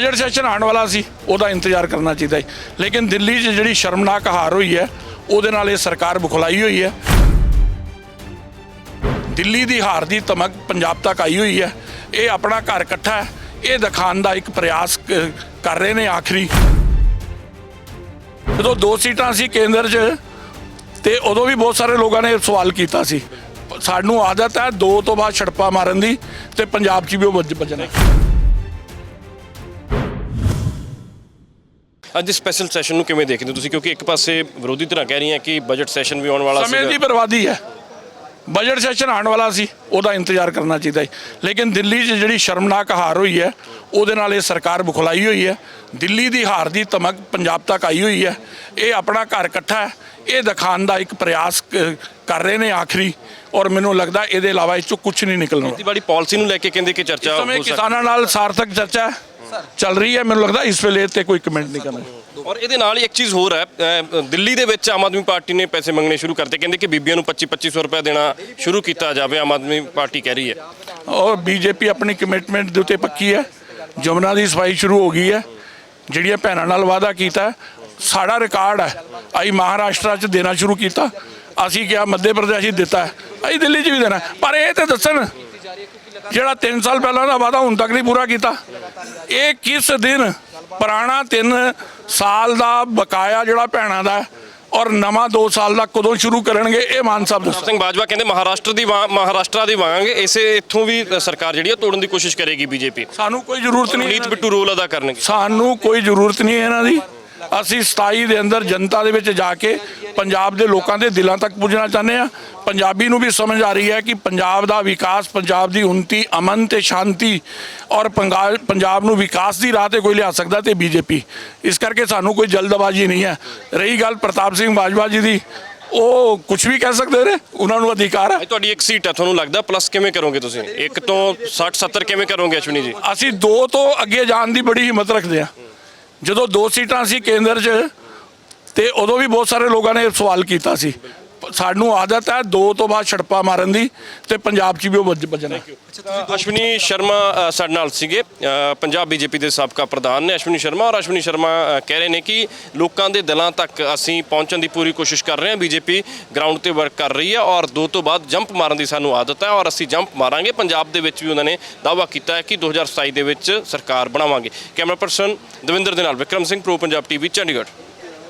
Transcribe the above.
Budget session ਆਉਣ ਵਾਲਾ ਸੀ, ਉਹਦਾ ਇੰਤਜ਼ਾਰ ਕਰਨਾ ਚਾਹੀਦਾ ਹੈ। ਲੇਕਿਨ ਦਿੱਲੀ 'ਚ ਜਿਹੜੀ ਸ਼ਰਮਨਾਕ ਹਾਰ ਹੋਈ ਹੈ, ਉਹਦੇ ਨਾਲ ਇਹ ਸਰਕਾਰ ਬੁਖਲਾਈ ਹੋਈ ਹੈ। ਦਿੱਲੀ ਦੀ ਹਾਰ ਦੀ ਧਮਕ ਪੰਜਾਬ ਤੱਕ ਆਈ ਹੋਈ ਹੈ। ਇਹ ਆਪਣਾ ਘਰ ਇਕੱਠਾ ਹੈ। ਇਹ ਦਿਖਾਉਣ ਦਾ ਇੱਕ ਪ੍ਰਯਾਸ ਕਰ ਰਹੇ ਨੇ ਆਖਰੀ। ਜਦੋਂ ਦੋ ਸੀਟਾਂ ਸੀ ਕੇਂਦਰ 'ਚ, ਤੇ ਉਦੋਂ ਵੀ ਬਹੁਤ ਸਾਰੇ ਲੋਕਾਂ ਨੇ ਸਵਾਲ ਕੀਤਾ ਸੀ। ਸਾਨੂੰ ਆਦਤ ਹੈ ਦੋ ਤੋਂ ਬਾਅਦ ਛੜਪਾ ਮਾਰਨ ਦੀ, ਤੇ ਪੰਜਾਬ 'ਚ ਵੀ ਉਹ ਵੱਜ- ਵੱਜਣਾ ਅੱਜ ਸਪੈਸ਼ਲ ਸੈਸ਼ਨ ਨੂੰ ਕਿਵੇਂ ਦੇਖਦੇ ਹੋ ਤੁਸੀਂ? ਕਿਉਂਕਿ ਇੱਕ ਪਾਸੇ ਵਿਰੋਧੀ ਧਿਰਾਂ ਕਹਿ ਰਹੀਆਂ ਕਿ ਬਜਟ ਸੈਸ਼ਨ ਵੀ ਆਉਣ ਵਾਲਾ ਸਮੇਂ ਦੀ ਬਰਬਾਦੀ ਹੈ। ਬਜਟ ਸੈਸ਼ਨ ਆਉਣ ਵਾਲਾ ਸੀ ਉਹਦਾ ਇੰਤਜ਼ਾਰ ਕਰਨਾ ਚਾਹੀਦਾ ਹੈ ਲੇਕਿਨ ਦਿੱਲੀ 'ਚ ਜਿਹੜੀ ਸ਼ਰਮਨਾਕ ਹਾਰ ਹੋਈ ਹੈ ਉਹਦੇ ਨਾਲ ਇਹ ਸਰਕਾਰ ਬੁਖਲਾਈ ਹੋਈ ਹੈ। ਦਿੱਲੀ ਦੀ ਹਾਰ ਦੀ ਧਮਕ ਪੰਜਾਬ ਤੱਕ ਆਈ ਹੋਈ ਹੈ। ਇਹ ਆਪਣਾ ਘਰ ਇਕੱਠਾ ਹੈ। ਇਹ ਦਿਖਾਉਣ ਦਾ ਇੱਕ ਪ੍ਰਯਾਸ ਕ- ਕਰ ਰਹੇ ਨੇ ਆਖਰੀ। ਔਰ ਮੈਨੂੰ ਲੱਗਦਾ ਇਹਦੇ ਇਲਾਵਾ ਇਹ ਚੋਂ ਕੁਝ ਨਹੀਂ ਨਿਕਲਣਾ। ਖੇਤੀਬਾੜੀ ਪਾਲਿਸੀ ਨੂੰ ਲੈ ਕੇ ਕਹਿੰਦੇ ਕਿ ਚਰਚਾ ਸਮੇਂ ਹੋ ਸਕਦੀ ਕਿਸਾਨਾਂ ਨਾਲ ਸਾਰਥਕ ਚਰਚਾ ਚੱਲ ਰਹੀ ਹੈ ਮੈਨੂੰ ਲੱਗਦਾ ਇਸ ਵੇਲੇ ਤੇ ਕੋਈ ਕਮੈਂਟ ਨਹੀਂ ਕਰਨਾ। ਔਰ ਇਹਦੇ ਨਾਲ ਹੀ ਇੱਕ ਚੀਜ਼ ਹੋਰ ਹੈ ਅਹ, ਦਿੱਲੀ ਦੇ ਵਿੱਚ ਆਮ ਆਦਮੀ ਪਾਰਟੀ ਨੇ ਪੈਸੇ ਮੰਗਣੇ ਸ਼ੁਰੂ ਕਰਤੇ। ਕਹਿੰਦੇ ਕਿ ਬੀਬੀਆਂ ਨੂੰ 25 2500 ਰੁਪਏ ਦੇਣਾ ਸ਼ੁਰੂ ਕੀਤਾ ਜਾਵੇ ਆਮ ਆਦਮੀ ਪਾਰਟੀ ਕਹਿ ਰਹੀ ਹੈ। ਔਰ ਬੀਜੇਪੀ ਆਪਣੀ ਕਮਿਟਮੈਂਟ ਦੇ ਉੱਤੇ ਪੱਕੀ ਹੈ। ਜਮਨਾ ਦੀ ਸਫ਼ਾਈ ਸ਼ੁਰੂ ਹੋ ਗਈ ਹੈ। ਜਿਹੜੀਆਂ ਭੈਣਾਂ ਨਾਲ ਵਾਅਦਾ ਕੀਤਾ ਹੈ, ਸਾਡਾ ਰਿਕਾਰਡ ਹੈ। ਅਸੀਂ ਮਹਾਰਾਸ਼ਟਰ 'ਚ ਦੇਣਾ ਸ਼ੁਰੂ ਕੀਤਾ। ਅਸੀਂ ਕਿਹਾ ਮੱਧ ਪ੍ਰਦੇਸ਼ ਹੀ ਦਿੱਤਾ। ਹੈ, ਅਸੀਂ ਦਿੱਲੀ 'ਚ ਵੀ ਦੇਣਾ। ਪਰ ਇਹ ਤੇ ਦੱਸਣ ਜਿਹੜਾ 3 ਸਾਲ ਪਹਿਲਾਂ ਦਾ ਵਾਅਦਾ ਹੁਣ ਤੱਕ ਨਹੀਂ ਪੂਰਾ ਕੀਤਾ। ਇਹ ਕਿਸ ਦਿਨ ਪੁਰਾਣਾ 3 ਸਾਲ ਦਾ ਬਕਾਇਆ ਜਿਹੜਾ ਭੈਣਾਂ ਦਾ ਔਰ ਨਵਾਂ 2 ਸਾਲ ਦਾ ਕਦੋਂ ਸ਼ੁਰੂ ਕਰਨਗੇ ਇਹ ਮਾਨ ਸਾਹਿਬ ਦੱਸੋ। ਸਿੰਘ ਬਾਜਵਾ ਕਹਿੰਦੇ ਮਹਾਰਾਸ਼ਟਰ ਦੀ ਮਹਾਰਾਸ਼ਟਰ ਦੀ ਵਾਂਗ ਇਸੇ ਇੱਥੋਂ ਵੀ ਸਰਕਾਰ ਜਿਹੜੀ ਹੈ ਤੋੜਨ ਦੀ ਕੋਸ਼ਿਸ਼ ਕਰੇਗੀ ਬੀਜੇਪੀ। ਸਾਨੂੰ ਕੋਈ ਜ਼ਰੂਰਤ ਨਹੀਂ ਨੀਤ ਬਿੱਟੂ ਰੋਲ ਅਦਾ ਕਰਨਗੇ। ਸਾਨੂੰ ਕੋਈ ਜ਼ਰੂਰਤ ਨਹੀਂ ਇਹਨਾਂ ਦੀ। ਅਸੀਂ 27 ਦੇ ਅੰਦਰ ਜਨਤਾ ਦੇ ਵਿੱਚ ਜਾ ਕੇ ਪੰਜਾਬ ਦੇ ਲੋਕਾਂ ਦੇ ਦਿਲਾਂ ਤੱਕ ਪੁੱਜਣਾ ਚਾਹੁੰਦੇ ਆ ਪੰਜਾਬੀ ਨੂੰ ਵੀ ਸਮਝ ਆ ਰਹੀ ਹੈ ਕਿ ਪੰਜਾਬ ਦਾ ਵਿਕਾਸ ਪੰਜਾਬ ਦੀ ਉન્નਤੀ ਅਮਨ ਤੇ ਸ਼ਾਂਤੀ ਔਰ ਪੰਜਾਬ ਨੂੰ ਵਿਕਾਸ ਦੀ ਰਾਹ ਤੇ ਕੋਈ ਲਿਆ ਸਕਦਾ ਤੇ ਬੀਜੇਪੀ। ਇਸ ਕਰਕੇ ਸਾਨੂੰ ਕੋਈ ਜਲਦਬਾਜ਼ੀ ਨਹੀਂ ਹੈ। ਰਹੀ ਗੱਲ ਪ੍ਰਤਾਪ ਸਿੰਘ ਬਾਜਵਾ ਜੀ ਦੀ ਉਹ ਕੁਝ ਵੀ ਕਹਿ ਸਕਦੇ ਨੇ? ਉਹਨਾਂ ਨੂੰ ਅਧਿਕਾਰ ਹੈ? ਤੁਹਾਡੀ ਇੱਕ ਸੀਟ ਹੈ ਤੁਹਾਨੂੰ ਲੱਗਦਾ ਪਲੱਸ ਕਿਵੇਂ ਕਰੋਗੇ ਤੁਸੀਂ? ਇੱਕ ਤੋਂ 60 70 ਕਿਵੇਂ ਕਰੋਗੇ ਅਸ਼ਵਨੀ ਜੀ? ਅਸੀਂ ਦੋ ਤੋਂ ਅੱਗੇ ਜਾਣ ਦੀ ਬੜੀ ਹਿੰਮਤ ਰੱਖਦੇ ਆ ਜਦੋਂ ਦੋ ਸੀਟਾਂ ਸੀ ਕੇਂਦਰ 'ਚ, ਤੇ ਉਦੋਂ ਵੀ ਬਹੁਤ ਸਾਰੇ ਲੋਕਾਂ ਨੇ ਸਵਾਲ ਕੀਤਾ ਸੀ। ਸਾਨੂੰ ਆਦਤ ਹੈ ਦੋ ਤੋਂ ਬਾਅਦ ਛੜਪਾ ਮਾਰਨ ਦੀ ਤੇ ਪੰਜਾਬ 'ਚ ਵੀ ਉਹ ਵੱਜ- ਵੱਜਣਾ। ਅਸ਼ਵਨੀ ਸ਼ਰਮਾ ਅ, ਸਾਡੇ ਨਾਲ ਸੀਗੇ। ਅ, ਪੰਜਾਬ ਬੀਜੇਪੀ ਦੇ ਸਾਬਕਾ ਪ੍ਰਧਾਨ ਨੇ ਅਸ਼ਵਨੀ ਸ਼ਰਮਾ ਔਰ ਅਸ਼ਵਨੀ ਸ਼ਰਮਾ ਅ, ਕਹਿ ਰਹੇ ਨੇ ਕਿ ਲੋਕਾਂ ਦੇ ਦਿਲਾਂ ਤੱਕ ਅਸੀਂ ਪਹੁੰਚਣ ਦੀ ਪੂਰੀ ਕੋਸ਼ਿਸ਼ ਕਰ ਰਹੇ ਹਾਂ। ਬੀਜੇਪੀ ਗਰਾਊਂਡ ਤੇ ਵਰਕ ਕਰ ਰਹੀ ਹੈ ਔਰ ਦੋ ਤੋਂ ਬਾਅਦ ਜੰਪ ਮਾਰਨ ਦੀ ਸਾਨੂੰ ਆਦਤ ਹੈ ਔਰ ਅਸੀਂ ਜੰਪ ਮਾਰਾਂਗੇ। ਪੰਜਾਬ ਦੇ ਵਿੱਚ ਵੀ ਉਹਨਾਂ ਨੇ ਦਾਅਵਾ ਕੀਤਾ ਹੈ ਕਿ 2027 ਦੇ ਵਿੱਚ ਸਰਕਾਰ ਬਣਾਵਾਂਗੇ। ਕੈਮਰਾ ਪਰਸਨ ਦਵਿੰਦਰ ਦੇ ਨਾਲ ਵਿਕਰਮ ਸਿੰਘ ਪ੍ਰੋ ਪੰਜਾਬ ਟੀਵੀ ਚੰਡੀਗੜ੍ਹ।